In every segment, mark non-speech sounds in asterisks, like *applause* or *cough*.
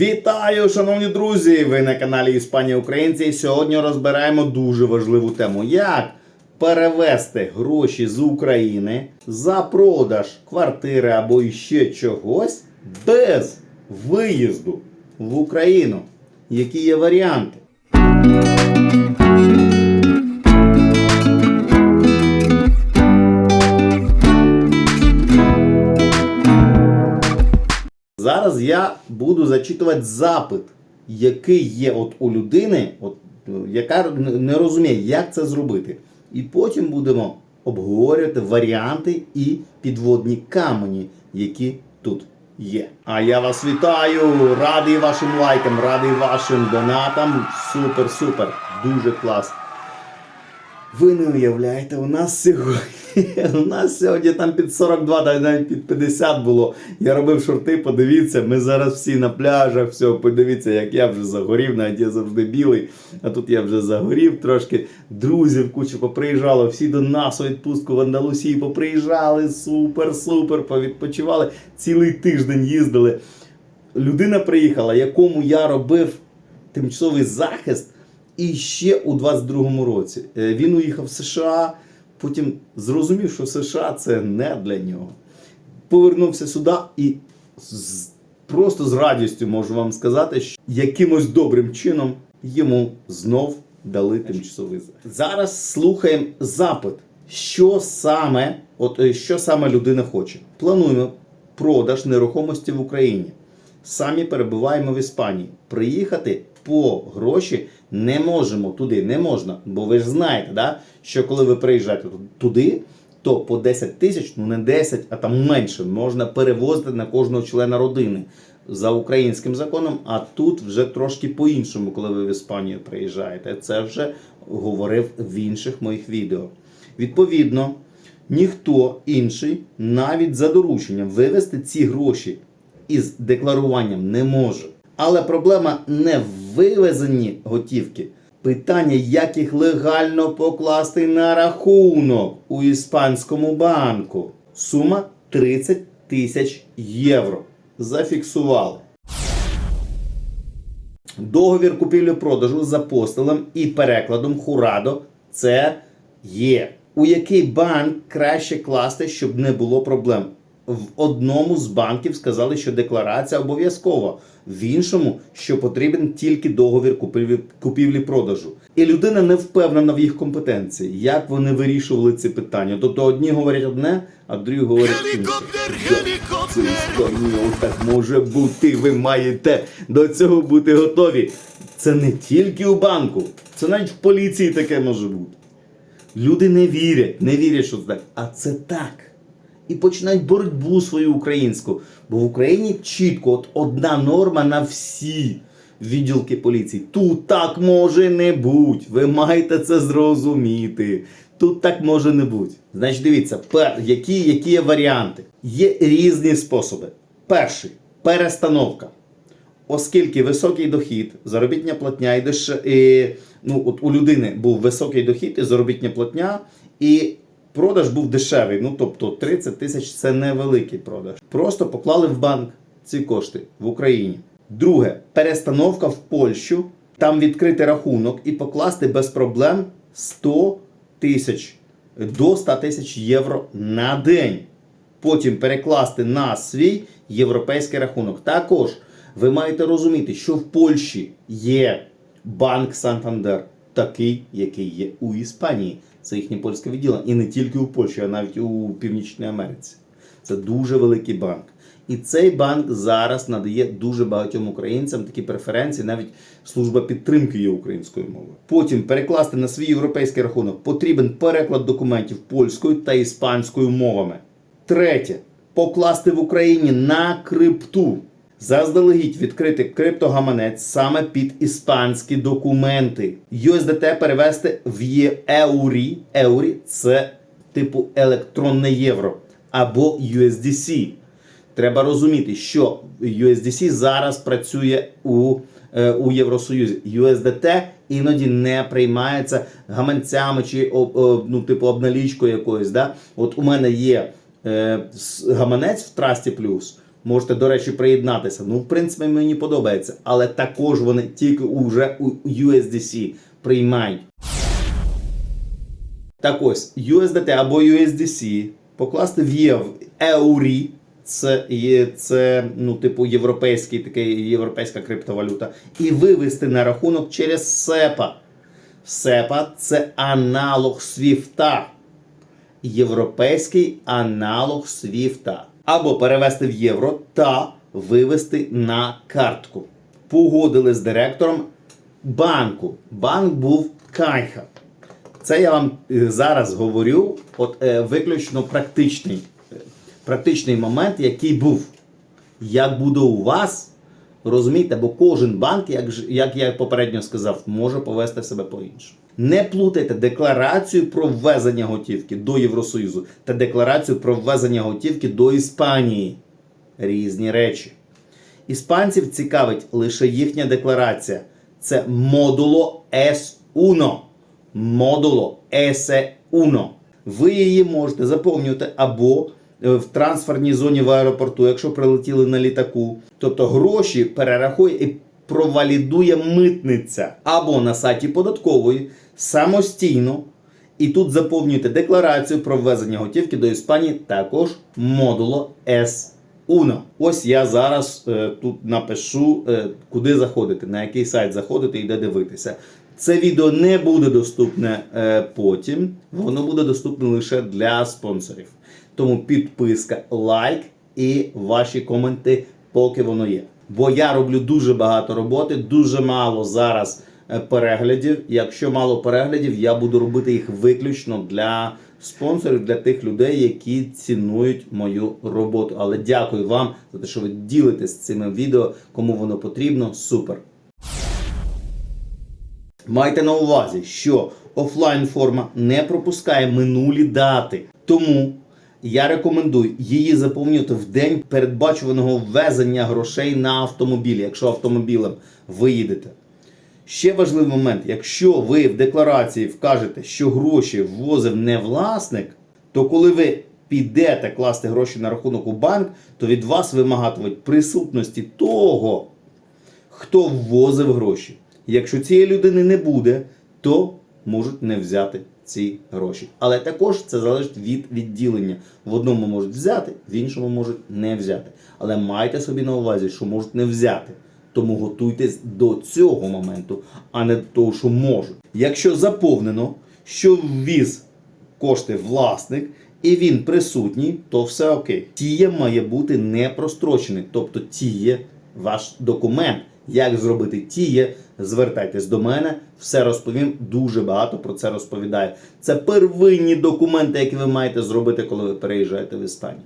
Вітаю, шановні друзі! Ви на каналі Іспанія Українці. І сьогодні розбираємо дуже важливу тему: як перевести гроші з України за продаж квартири або іще чогось без виїзду в Україну. Які є варіанти? Зараз я буду зачитувати запит, який є от у людини, от, е, яка не розуміє, як це зробити. І потім будемо обговорювати варіанти і підводні камені, які тут є. А я вас вітаю! Радий вашим лайкам, радий вашим донатам. Супер, супер, дуже клас. Ви не уявляєте, у нас сьогодні. *laughs* У нас сьогодні там під 42, та навіть під 50 було. Я робив шорти, подивіться, ми зараз всі на пляжах, все, подивіться, як я вже загорів, навіть я завжди білий. А тут я вже загорів трошки. Друзів куча поприїжджало, всі до нас у відпустку в Андалусії поприїжджали. Супер, супер, повідпочивали. Цілий тиждень їздили. Людина приїхала, якому я робив тимчасовий захист. І ще у 22-му році Е, він уїхав в США, потім зрозумів, що США це не для нього. Повернувся сюди і просто з радістю можу вам сказати, що якимось добрим чином йому знов дали тимчасовий захист. Зараз слухаємо запит, що саме, от, е, що саме людина хоче. Плануємо продаж нерухомості в Україні. Самі перебуваємо в Іспанії. Приїхати по гроші не можемо туди, не можна. Бо ви ж знаєте, да, що коли ви приїжджаєте туди, то по 10 тисяч, ну не 10, а там менше, можна перевозити на кожного члена родини за українським законом. А тут вже трошки по-іншому, коли ви в Іспанію приїжджаєте. Це вже говорив в інших моїх відео. Відповідно, ніхто інший навіть за дорученням вивести ці гроші із декларуванням не може. Але проблема не в вивезенні готівки. Питання, як їх легально покласти на рахунок у іспанському банку. Сума 30 тисяч євро. Зафіксували. Договір купівлі-продажу з апостолом і перекладом Хурадо це є. У який банк краще класти, щоб не було проблем? В одному з банків сказали, що декларація обов'язкова, в іншому, що потрібен тільки договір купівлі- купівлі-продажу. І людина не впевнена в їх компетенції. Як вони вирішували ці питання? Тобто одні говорять одне, а другі говорять інше. Гелікоптер, гелікоптер! Так може бути. Ви маєте до цього бути готові. Це не тільки у банку, це навіть в поліції таке може бути. Люди не вірять, не вірять, що це так. А це так. І починають боротьбу свою українську. Бо в Україні чітко от одна норма на всі відділки поліції. Тут так може не бути. Ви маєте це зрозуміти. Тут так може не бути. Значить, дивіться, пер, які, які є варіанти. Є різні способи. Перший перестановка. Оскільки високий дохід, заробітня платня і деш... і, ну, от у людини був високий дохід і заробітня платня, і продаж був дешевий. Ну тобто 30 тисяч це невеликий продаж. Просто поклали в банк ці кошти в Україні. Друге перестановка в Польщу, там відкрити рахунок і покласти без проблем 100 тисяч до 100 тисяч євро на день потім перекласти на свій європейський рахунок. Також ви маєте розуміти, що в Польщі є банк Сантандер, такий, який є у Іспанії. Це їхнє польське відділення. І не тільки у Польщі, а навіть у Північній Америці. Це дуже великий банк. І цей банк зараз надає дуже багатьом українцям такі преференції, навіть служба підтримки є українською мовою. Потім перекласти на свій європейський рахунок потрібен переклад документів польською та іспанською мовами. Третє. Покласти в Україні на крипту. Заздалегідь відкрити криптогаманець саме під іспанські документи. USDT перевести в єурі. Еурі це типу електронне євро або USDC. Треба розуміти, що USDC зараз працює у, е, у Євросоюзі. USDT іноді не приймається гаманцями чи ну, типу обналічкою якоюсь. Да? От у мене є е, гаманець в Трасті Плюс. Можете, до речі, приєднатися. Ну, в принципі, мені подобається. Але також вони тільки уже у USDC приймають. Так ось, USDT або USDC покласти в ЄВ еурі. Це є це, ну, типу, європейський такий європейська криптовалюта, і вивести на рахунок через SEPA. SEPA – це аналог Свіфта. Європейський аналог Свіфта. Або перевести в євро та вивести на картку. Погодили з директором банку. Банк був Кайха. Це я вам е, зараз говорю, от е, виключно практичний, е, практичний момент, який був. Як буде у вас, розумієте, бо кожен банк, як, як я попередньо сказав, може повести себе по-іншому. Не плутайте декларацію про ввезення готівки до Євросоюзу та декларацію про ввезення готівки до Іспанії. Різні речі. Іспанців цікавить лише їхня декларація. Це модуло S1. Модуло S1. Ви її можете заповнювати або в трансферній зоні в аеропорту, якщо прилетіли на літаку. Тобто гроші перерахує і провалідує митниця або на сайті податкової самостійно. І тут заповнюєте декларацію про ввезення готівки до Іспанії, також модуло S1. Ось я зараз е, тут напишу, е, куди заходити, на який сайт заходити і де дивитися. Це відео не буде доступне е, потім, воно буде доступне лише для спонсорів. Тому підписка, лайк і ваші коменти, поки воно є. Бо я роблю дуже багато роботи, дуже мало зараз е, переглядів. Якщо мало переглядів, я буду робити їх виключно для спонсорів, для тих людей, які цінують мою роботу. Але дякую вам за те, що ви ділитесь цими відео, кому воно потрібно. Супер. Майте на увазі, що офлайн форма не пропускає минулі дати. Тому я рекомендую її заповнювати в день передбачуваного ввезення грошей на автомобілі, якщо автомобілем ви їдете. Ще важливий момент: якщо ви в декларації вкажете, що гроші ввозив не власник, то коли ви підете класти гроші на рахунок у банк, то від вас вимагатимуть присутності того, хто ввозив гроші. Якщо цієї людини не буде, то можуть не взяти ці гроші. Але також це залежить від відділення. В одному можуть взяти, в іншому можуть не взяти. Але майте собі на увазі, що можуть не взяти. Тому готуйтесь до цього моменту, а не до того, що можуть. Якщо заповнено, що ввіз кошти власник і він присутній, то все окей. Тіє має бути не прострочений, тобто тіє ваш документ. Як зробити тіє, звертайтесь до мене, все розповім. Дуже багато про це розповідаю. Це первинні документи, які ви маєте зробити, коли ви переїжджаєте в Іспанію.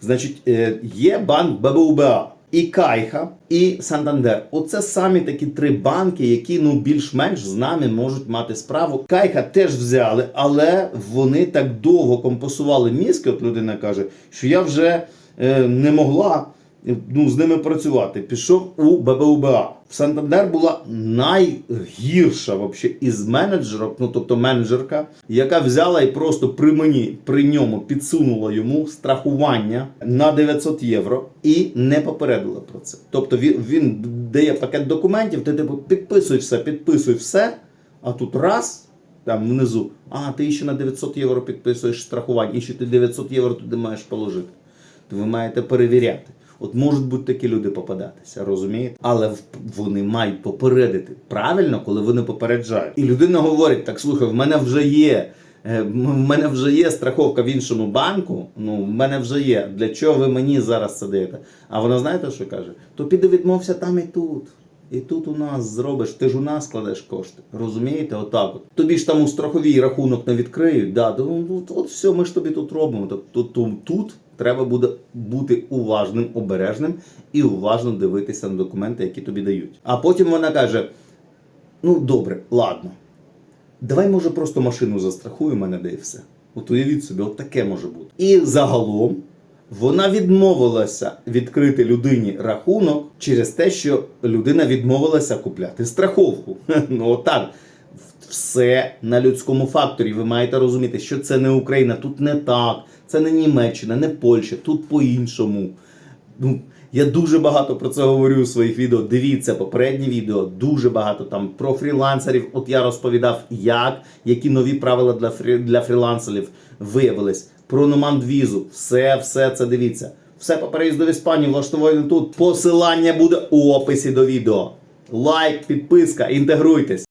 Значить, е, є банк ББУБА. І Кайха, і Сантандер. Оце самі такі три банки, які ну більш-менш з нами можуть мати справу. Кайха теж взяли, але вони так довго компасували мізки, от людина каже, що я вже е, не могла ну, з ними працювати. Пішов у ББУБА. В Сантандер була найгірша вообще із менеджерок, ну тобто менеджерка, яка взяла і просто при мені, при ньому підсунула йому страхування на 900 євро і не попередила про це. Тобто він, він дає пакет документів, ти типу підписуй все, підписуй все, а тут раз. Там внизу, а ти ще на 900 євро підписуєш страхування, і ще ти 900 євро туди маєш положити. То ви маєте перевіряти. От можуть бути такі люди попадатися, розумієте? Але вони мають попередити правильно, коли вони попереджають. І людина говорить: так слухай, в мене вже є. е, В мене вже є страховка в іншому банку. Ну, в мене вже є. Для чого ви мені зараз це даєте? А вона знаєте, що каже? То піди відмовся там і тут. І тут у нас зробиш, ти ж у нас кладеш кошти. Розумієте, отак от. Тобі ж там у страховій рахунок не відкриють. Да, ну, от, от все, ми ж тобі тут робимо. Тобто тут, тут треба буде бути уважним, обережним і уважно дивитися на документи, які тобі дають. А потім вона каже: ну добре, ладно. Давай, може, просто машину застрахуй мене, де і все. От уявіть собі, от таке може бути. І загалом вона відмовилася відкрити людині рахунок через те, що людина відмовилася купляти страховку. *laughs* Ну отак. Все на людському факторі. Ви маєте розуміти, що це не Україна, тут не так. Це не Німеччина, не Польща, тут по-іншому. Ну, я дуже багато про це говорю у своїх відео. Дивіться попередні відео, дуже багато там про фрілансерів. От я розповідав, як, які нові правила для, фрі, для фрілансерів виявились. Про номандвізу. Все, все це дивіться. Все по переїзду в Іспанію влаштовуємо тут. Посилання буде у описі до відео. Лайк, підписка, інтегруйтесь.